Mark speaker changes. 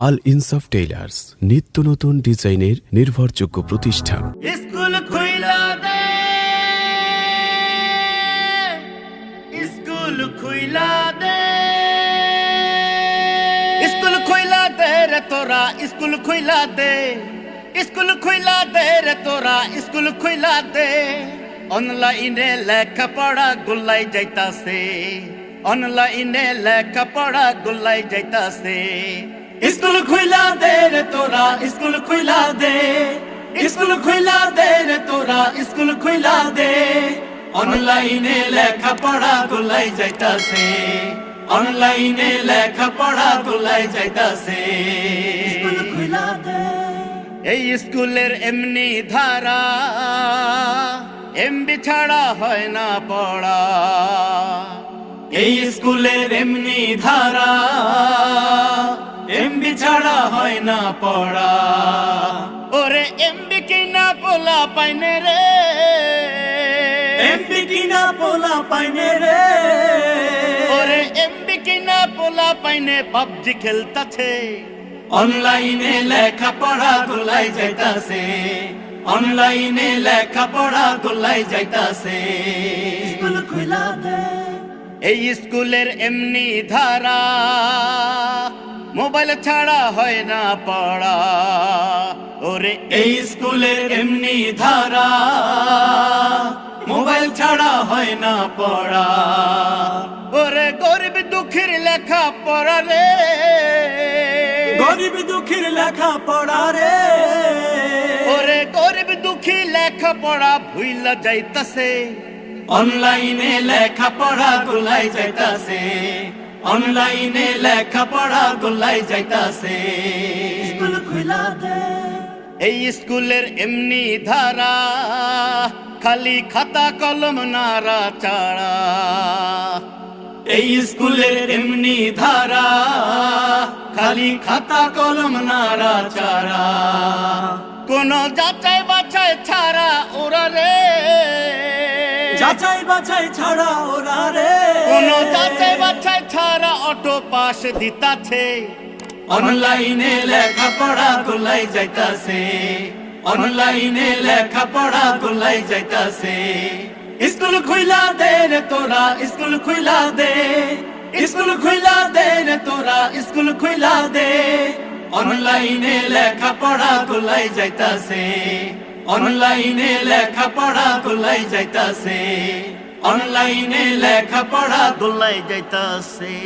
Speaker 1: আল ইনসাফ টেইলার্স নিত্য নতুন ডিজাইনের নির্ভরযোগ্য প্রতিষ্ঠান।
Speaker 2: তোরা, স্কুল খুইলা দে। স্কুল খুইলা দে রে তোরা, স্কুল খুইলা দে। অনলাইনে লেখাপড়া গুল্লাই যাইতাছে। অনলাইনে লেখাপড়া গুল্লাই যাইতাছে। স্কুল খুইলা দে রে তোরা স্কুল খুইলা দে। স্কুল খুইলা দে রে তোরা স্কুল খুইলা দে। অনলাইনে লেখা লেখাপড়া গুলাই যাইতাছে। অনলাইনে লেখা লেখাপড়া গুলাই যাইতাছে। স্কুল খুইলা দে। এই স্কুলের এমনি ধারা এমবি ছাড়া হয় না পড়া। এই স্কুলের এমনি ধারা এমবি ছাড়া হয় না পড়া। ওরে এমবি কিনা পোলা পাইনে রে। এমবি কিনা পোলা পাইনে রে। ওরে এমবি কিনা পোলা পাইনে পাবজি খেলতাছে। অনলাইনে লেখাপড়া গুলাই যাইতাছে। অনলাইনে লেখাপড়া গুলাই যাইতাছে। স্কুল খুলা দে এই স্কুলের এমনি ধারা। মোবাইল ছাড়া হয় না পড়া। ওরে এই স্কুলের এমনি ধারা মোবাইল ছাড়া হয় না পড়া। ওরে গরিব দুঃখের লেখা পড়া রে।
Speaker 3: গরিব দুঃখীর লেখা পড়া রে।
Speaker 2: ওরে গরিব দুঃখী লেখা পড়া ভুইলা যাইতাছে। অনলাইনে লেখা পড়া গুলাই যাইতাছে। অনলাইনে লেখা পড়া গুলাই যাইতাছে।
Speaker 3: স্কুল খুলা দে।
Speaker 2: এই স্কুলের এমনি ধারা খালি খাতা কলম নারা চাড়া। এই স্কুলের এমনি ধারা খালি খাতা কলম নারা চাড়া। কোন যাচাই বাছাই ছাড়া ওরা রে।
Speaker 3: যাচাই বাছাই ছাড়া ওরা রে।
Speaker 2: অটো পাস দিতাছে। অনলাইনে লেখাপড়া গুলাই যাইতাছে। অনলাইনে লেখাপড়া গুলাই যাইতাছে। স্কুল খুইলা দে রে তোরা, স্কুল খুইলা দে। স্কুল খুইলা দে রে তোরা, স্কুল খুইলা দে। অনলাইনে লেখাপড়া গুলাই যাইতাছে। অনলাইনে লেখাপড়া গুলাই যাইতাছে। অনলাইনে লেখাপড়া দোলাই যাইতাছে।